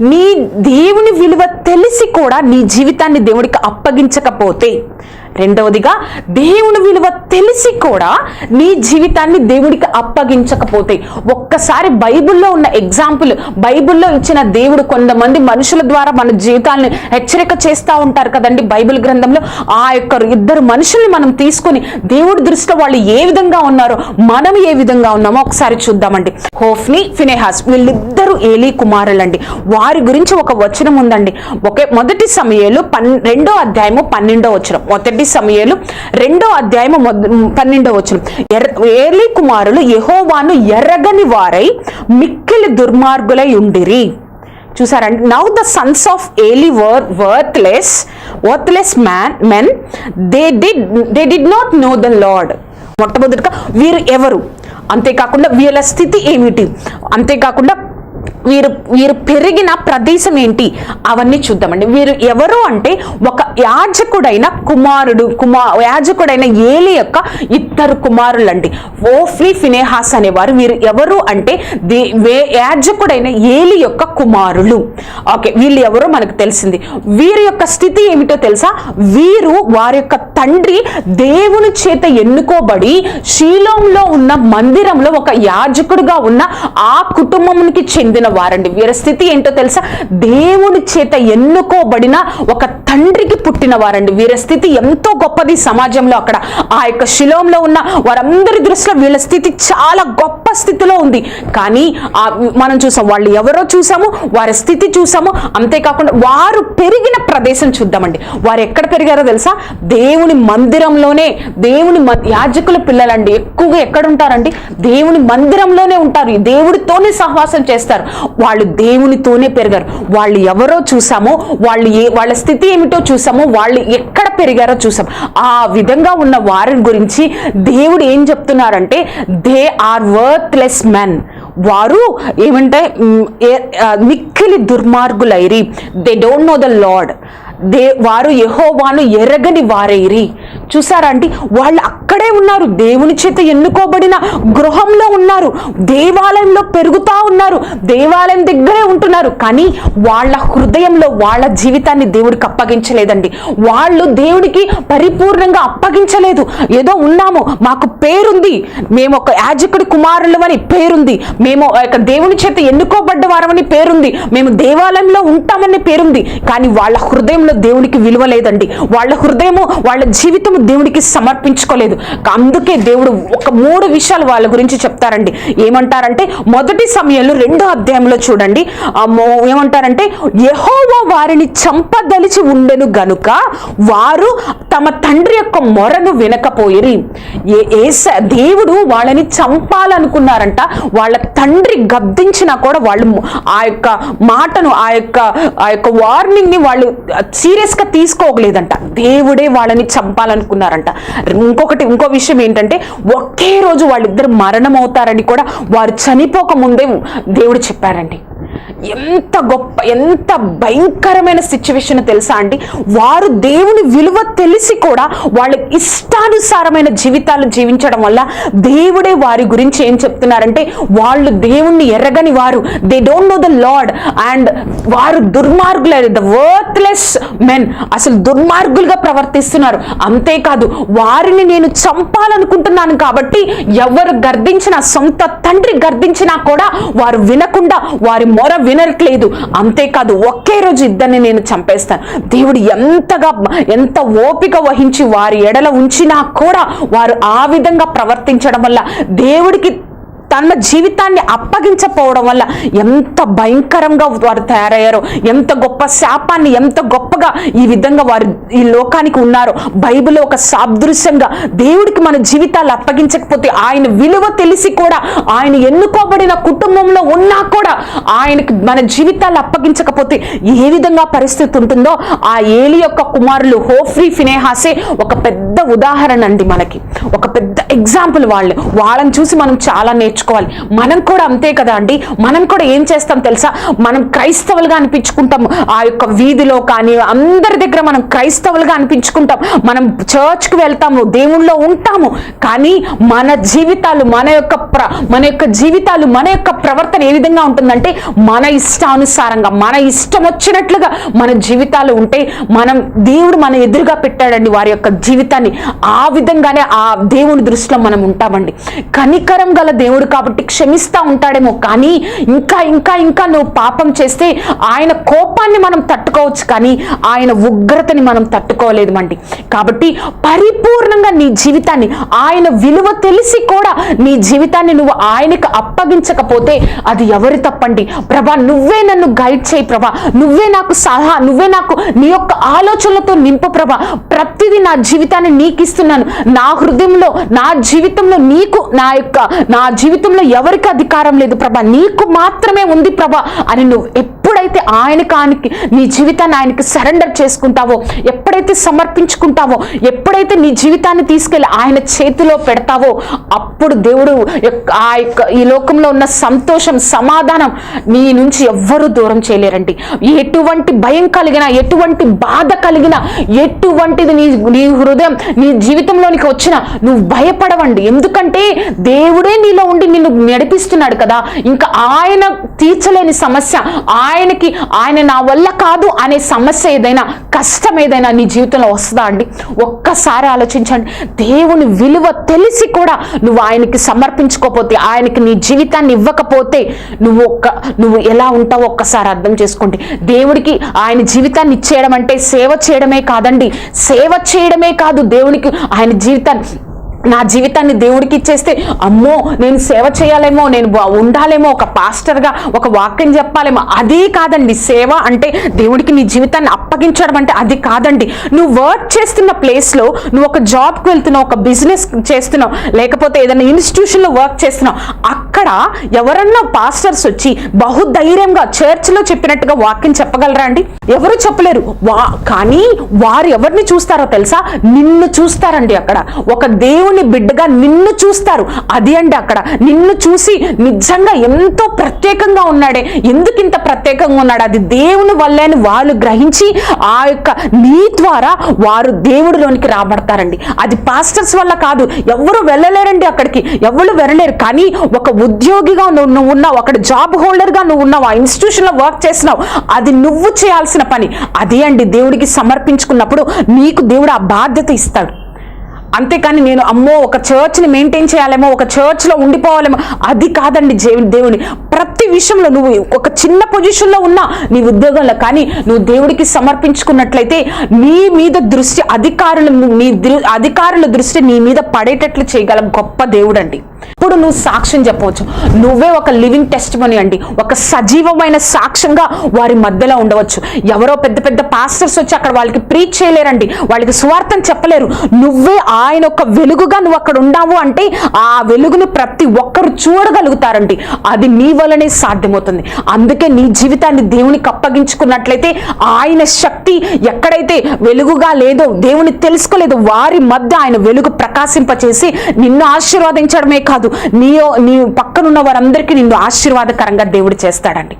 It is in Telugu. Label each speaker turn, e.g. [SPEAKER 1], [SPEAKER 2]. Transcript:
[SPEAKER 1] నీ దేవుని విలువ తెలిసి కూడా నీ జీవితాన్ని దేవుడికి అప్పగించకపోతే రెండవదిగా దేవుని విలువ తెలిసి కూడా నీ జీవితాన్ని దేవుడికి అప్పగించకపోతే ఒక్కసారి బైబిల్లో ఉన్న ఎగ్జాంపుల్ బైబిల్లో ఇచ్చిన దేవుడు కొంతమంది మనుషుల ద్వారా మన జీవితాన్ని హెచ్చరిక చేస్తూ ఉంటారు కదండి బైబిల్ గ్రంథంలో. ఆ యొక్క ఇద్దరు మనుషుల్ని మనం తీసుకొని దేవుడి దృష్టిలో వాళ్ళు ఏ విధంగా ఉన్నారో మనం ఏ విధంగా ఉన్నామో ఒకసారి చూద్దామండి. హోఫ్ని ఫినేహాస్ వీళ్ళిద్దరు ఏలీ కుమారులండి. వారి గురించి ఒక వచనం ఉందండి. ఒకే మొదటి సమయంలో పన్ రెండో అధ్యాయము పన్నెండో వచనం. మొదటి సమయంలో రెండో అధ్యాయము పన్నెండో వచ్చిన ఎర్ర కుమారులు యహోవాను ఎర్రగని వారై మిక్కిలి దుర్మార్గులై ఉండిరి. చూసారండి now the sons of Eli were worthless worthless man men they did they did not know the Lord మొట్టమొదటిగా వీరు ఎవరు? అంతేకాకుండా వీళ్ళ స్థితి ఏమిటి? అంతేకాకుండా వీరు వీరు పెరిగిన ప్రదేశం ఏంటి? అవన్నీ చూద్దామండి. వీరు ఎవరు అంటే ఒక యాజకుడైన కుమారుడు కుమా యాజకుడైన ఏలి యొక్క ఇద్దరు కుమారులండి. ఓఫ్లీ ఫినేహాస్ అనేవారు. వీరు ఎవరు అంటే దే వే- యాజకుడైన ఏలి యొక్క కుమారులు. ఓకే వీళ్ళు ఎవరో మనకు తెలిసింది. వీరి యొక్క స్థితి ఏమిటో తెలుసా? వీరు వారి యొక్క తండ్రి దేవుని చేత ఎన్నుకోబడి శీలంలో ఉన్న మందిరంలో ఒక యాజకుడుగా ఉన్న ఆ కుటుంబానికి చెందిన వారండి. వీరి స్థితి ఏంటో తెలుసా? దేవుని చేత ఎన్నుకోబడిన ఒక తండ్రికి పుట్టిన వారండి. వీరి స్థితి ఎంతో గొప్పది సమాజంలో అక్కడ. ఆ యొక్క శిలోంలో ఉన్న వారందరి దృష్టిలో వీళ్ళ స్థితి చాలా గొప్ప స్థితిలో ఉంది. కానీ ఆ మనం చూసాం వాళ్ళు ఎవరో చూసాము వారి స్థితి చూసాము. అంతేకాకుండా వారు పెరిగిన ప్రదేశం చూద్దామండి. వారు ఎక్కడ పెరిగారో తెలుసా? దేవుని మందిరంలోనే దేవుని యాజకుల పిల్లలండి. ఎక్కువగా ఎక్కడ ఉంటారండి దేవుని మందిరంలోనే ఉంటారు. ఈ దేవుడితోనే సహవాసం చేస్తారు. వాళ్ళు దేవునితోనే పెరిగారు. వాళ్ళు ఎవరో చూసామో వాళ్ళు ఏ వాళ్ళ స్థితి ఏమిటో చూసామో వాళ్ళు ఎక్కడ పెరిగారో చూసాం. ఆ విధంగా ఉన్న వారి గురించి దేవుడు ఏం చెప్తున్నారంటే దే ఆర్ వర్త్లెస్ మెన్ వారు ఏమంటే మిక్కిలి దుర్మార్గులైరి. They don't know the Lord they వారు యహోవాను ఎరగని వారైరి. చూసారండి వాళ్ళు అక్కడే ఉన్నారు. దేవుని చేత ఎన్నుకోబడిన గృహంలో ఉన్నారు. దేవాలయంలో పెరుగుతా ఉన్నారు. దేవాలయం దగ్గరే ఉంటున్నారు. కానీ వాళ్ళ హృదయంలో వాళ్ళ జీవితాన్ని దేవుడికి అప్పగించలేదండి. వాళ్ళు దేవుడికి పరిపూర్ణంగా అప్పగించలేదు. ఏదో ఉన్నాము మాకు పేరుంది. మేము ఒక యాజకుడి కుమారులమని పేరుంది. మేము యొక్క దేవుని చేత ఎన్నుకోబడ్డ వారమని పేరుంది. మేము దేవాలయంలో ఉంటామని పేరుంది. కానీ వాళ్ళ హృదయంలో దేవునికి విలువ లేదండి. వాళ్ళ హృదయము వాళ్ళ జీవితము దేవుడికి సమర్పించుకోలేదు. అందుకే దేవుడు ఒక మూడు విషయాలు వాళ్ళ గురించి చెప్తారండి. ఏమంటారంటే మొదటి సమయంలో రెండో అధ్యాయంలో చూడండి. ఏమంటారంటే యెహోవా వారిని చంపదలిచి ఉండెను గనుక వారు తమ తండ్రి యొక్క మొరను వినకపోయిరి. ఏ- ఏస- దేవుడు వాళ్ళని చంపాలనుకున్నారంట. వాళ్ళ తండ్రి గద్దించినా కూడా వాళ్ళు ఆ యొక్క మాటను ఆ యొక్క ఆ యొక్క వార్నింగ్ని వాళ్ళు సీరియస్గా తీసుకోగలేదంట. దేవుడే వాళ్ళని చంపాలనుకున్నారంట. ఇంకొకటి ఇంకో విషయం ఏంటంటే ఒకే రోజు వాళ్ళిద్దరు మరణం అవుతారని కూడా వారు చనిపోక ముందే దేవుడు చెప్పారండి. ఎంత గొప్ప ఎంత భయంకరమైన సిచ్యువేషన్ తెలుసా అండి? వారు దేవుని విలువ తెలిసి కూడా వాళ్ళ ఇష్టానుసారమైన జీవితాలు జీవించడం వల్ల దేవుడే వారి గురించి ఏం చెప్తున్నారంటే వాళ్ళు దేవుణ్ణి ఎరగని వారు. They don't know the Lord and వారు దుర్మార్గులు ద వర్త్లెస్ మెన్ అసలు దుర్మార్గులుగా ప్రవర్తిస్తున్నారు. అంతేకాదు వారిని నేను చంపాలనుకుంటున్నాను కాబట్టి ఎవరు గర్దించినా సొంత తండ్రి గర్దించినా కూడా వారు వినకుండా వారి మొర వినట్లేదు. అంతేకాదు ఒకే రోజు ఇద్దరిని నేను చంపేస్తాను. దేవుడు ఎంతగా ఎంత ఓపిక వహించి వారి ఎడల ఉంచినా కూడా వారు ఆ విధంగా ప్రవర్తించడం వల్ల దేవుడికి తన జీవితాన్ని అప్పగించపోవడం వల్ల ఎంత భయంకరంగా వారు తయారయ్యారో ఎంత గొప్ప శాపాన్ని ఎంత గొప్పగా ఈ విధంగా వారు ఈ లోకానికి ఉన్నారో. బైబిల్ ఒక సాదృశ్యంగా దేవుడికి మన జీవితాలు అప్పగించకపోతే ఆయన విలువ తెలిసి కూడా ఆయన ఎన్నుకోబడిన కుటుంబంలో ఉన్నా కూడా ఆయనకి మన జీవితాలు అప్పగించకపోతే ఏ విధంగా పరిస్థితి ఉంటుందో ఆ ఏలి యొక్క కుమారులు హోఫ్రీ ఫినేహాసే ఒక పెద్ద ఉదాహరణ అండి మనకి. ఒక పెద్ద ఎగ్జాంపుల్ వాళ్ళు. వాళ్ళని చూసి మనం చాలా నేర్చుకోవాలి. మార్చుకోవాలి మనం కూడా అంతే కదా అండి. మనం కూడా ఏం చేస్తాం తెలుసా? మనం క్రైస్తవులుగా అనిపించుకుంటాం. ఆ యొక్క వీధిలో కానీ అందరి దగ్గర మనం క్రైస్తవులుగా అనిపించుకుంటాం. మనం చర్చ్కి వెళ్తాము దేవుళ్ళో ఉంటాము. కానీ మన జీవితాలు మన యొక్క ప్ర మన యొక్క జీవితాలు మన యొక్క ప్రవర్తన ఏ విధంగా ఉంటుందంటే మన ఇష్టానుసారంగా మన ఇష్టం వచ్చినట్లుగా మన జీవితాలు ఉంటే మనం దేవుడు మన ఎదురుగా పెట్టాడండి వారి యొక్క జీవితాన్ని. ఆ విధంగానే ఆ దేవుని దృష్టిలో మనం ఉంటామండి. కనికరం గల దేవుడు కాబట్టి క్షమిస్తూ ఉంటాడేమో. కానీ ఇంకా ఇంకా ఇంకా నువ్వు పాపం చేస్తే ఆయన కోపాన్ని మనం తట్టుకోవచ్చు కానీ ఆయన ఉగ్రతని మనం తట్టుకోలేదు అండి కాబట్టి పరిపూర్ణంగా నీ జీవితాన్ని ఆయన విలువ తెలిసి కూడా నీ జీవితాన్ని నువ్వు ఆయనకు అప్పగించకపోతే అది ఎవరి తప్పండి? ప్రభా నువ్వే నన్ను గైడ్ చేయి ప్రభా. నువ్వే నాకు సలహా నువ్వే నాకు నీ యొక్క ఆలోచనలతో నింపు ప్రభా. ప్రతిదీ నా జీవితాన్ని నీకు ఇస్తున్నాను నా హృదయంలో నా జీవితంలో నీకు నా యొక్క నా జీవితంలో ఎవరికి అధికారం లేదు ప్రభా. నీకు మాత్రమే ఉంది ప్రభా అని నువ్వు ఎప్పుడైతే ఆయనకి కానికి నీ జీవితాన్ని ఆయనకి సరెండర్ చేసుకుంటావో ఎప్పుడైతే సమర్పించుకుంటావో ఎప్పుడైతే నీ జీవితాన్ని తీసుకెళ్ళి ఆయన చేతిలో పెడతావో అప్పుడు దేవుడు యొక్క- ఆ యొక్క ఈ లోకంలో ఉన్న సంతోషం సమాధానం నీ నుంచి ఎవ్వరూ దూరం చేయలేరండి. ఎటువంటి భయం కలిగిన ఎటువంటి బాధ కలిగిన ఎటువంటిది నీ నీ హృదయం నీ జీవితంలోనికి వచ్చిన నువ్వు భయపడవండి. ఎందుకంటే దేవుడే నీలో ఉండి నిన్ను నడిపిస్తున్నాడు కదా. ఇంకా ఆయన తీర్చలేని సమస్య ఆయన ఆయనకి ఆయన నా వల్ల కాదు అనే సమస్య ఏదైనా కష్టం ఏదైనా నీ జీవితంలో వస్తుందా అండి? ఒక్కసారి ఆలోచించండి. దేవుని విలువ తెలిసి కూడా నువ్వు ఆయనకి సమర్పించుకోకపోతే ఆయనకి నీ జీవితాన్ని ఇవ్వకపోతే నువ్వు ఒక్క నువ్వు ఎలా ఉంటావో ఒక్కసారి అర్థం చేసుకోండి. దేవుడికి ఆయన జీవితాన్ని ఇచ్చేయడం అంటే సేవ చేయడమే కాదండి. సేవ చేయడమే కాదు దేవునికి ఆయన జీవితాన్ని నా జీవితాన్ని దేవుడికి ఇచ్చేస్తే అమ్మో నేను సేవ చేయాలేమో నేను ఉండాలేమో ఒక పాస్టర్గా ఒక వాక్యం చెప్పాలేమో అది కాదండి. సేవ అంటే దేవుడికి నీ జీవితాన్ని అప్పగించడం అంటే అది కాదండి. నువ్వు వర్క్ చేస్తున్న ప్లేస్లో నువ్వు ఒక జాబ్కి వెళ్తున్నావు ఒక బిజినెస్ చేస్తున్నావు లేకపోతే ఏదైనా ఇన్స్టిట్యూషన్లో వర్క్ చేస్తున్నావు అక్కడ ఎవరన్నా పాస్టర్స్ వచ్చి బహుధైర్యంగా చర్చ్లో చెప్పినట్టుగా వాక్యం చెప్పగలరా అండి? ఎవరు చెప్పలేరు. వా కానీ వారు ఎవరిని చూస్తారో తెలుసా? నిన్ను చూస్తారండి అక్కడ. ఒక దేవుని బిడ్డగా నిన్ను చూస్తారు. అది అండి అక్కడ. నిన్ను చూసి నిజంగా ఎంతో ప్రత్యేకంగా ఉన్నాడే. ఎందుకు ఇంత ప్రత్యేకంగా ఉన్నాడు? అది దేవుని వల్లే అని వాళ్ళు గ్రహించి ఆ యొక్క నీ ద్వారా వారు దేవుడిలోనికి రాబడతారండి. అది పాస్టర్స్ వల్ల కాదు. ఎవరు వెళ్ళలేరండి అక్కడికి. ఎవరు వెళ్ళలేరు. కానీ ఒక ఉద్యోగిగా నువ్వు నువ్వు ఉన్నావు అక్కడ జాబ్ హోల్డర్గా నువ్వు ఉన్నావు ఆ ఇన్స్టిట్యూషన్లో వర్క్ చేస్తున్నావు అది నువ్వు చేయాల్సిన పని. అదే అండి దేవుడికి సమర్పించుకున్నప్పుడు నీకు దేవుడు ఆ బాధ్యత ఇస్తాడు. అంతేకాని నేను అమ్మో ఒక చర్చ్ని మెయింటైన్ చేయాలేమో ఒక చర్చ్లో ఉండిపోవాలేమో అది కాదండి జే- దేవుని. ప్రతి విషయంలో నువ్వు ఒక చిన్న పొజిషన్లో ఉన్నా నీ ఉద్యోగంలో కానీ నువ్వు దేవుడికి సమర్పించుకున్నట్లయితే నీ మీద దృష్టి అధికారులు నీ దృ- అధికారుల దృష్టి నీ మీద పడేటట్లు చేయగల గొప్ప దేవుడండి. ఇప్పుడు నువ్వు సాక్ష్యం చెప్పవచ్చు. నువ్వే ఒక లివింగ్ టెస్ట్ అండి. ఒక సజీవమైన సాక్ష్యంగా వారి మధ్యలో ఉండవచ్చు. ఎవరో పెద్ద పెద్ద పాస్టర్స్ వచ్చి అక్కడ వాళ్ళకి ప్రీచ్ చేయలేరండి. వాళ్ళకి స్వార్థం చెప్పలేరు. నువ్వే ఆయన ఒక వెలుగుగా నువ్వు అక్కడ ఉన్నావు అంటే ఆ వెలుగును ప్రతి ఒక్కరు చూడగలుగుతారండి. అది నీ వల్లనే సాధ్యమవుతుంది. అందుకే నీ జీవితాన్ని దేవునికి అప్పగించుకున్నట్లయితే ఆయన శక్తి ఎక్కడైతే వెలుగుగా లేదో దేవుని తెలుసుకోలేదో వారి మధ్య ఆయన వెలుగు ప్రకాశింపచేసి నిన్ను ఆశీర్వదించడమే కాదు. నీ నీ పక్కనున్న వారందరికీ నిన్ను ఆశీర్వాదకరంగా దేవుడు చేస్తాడండి.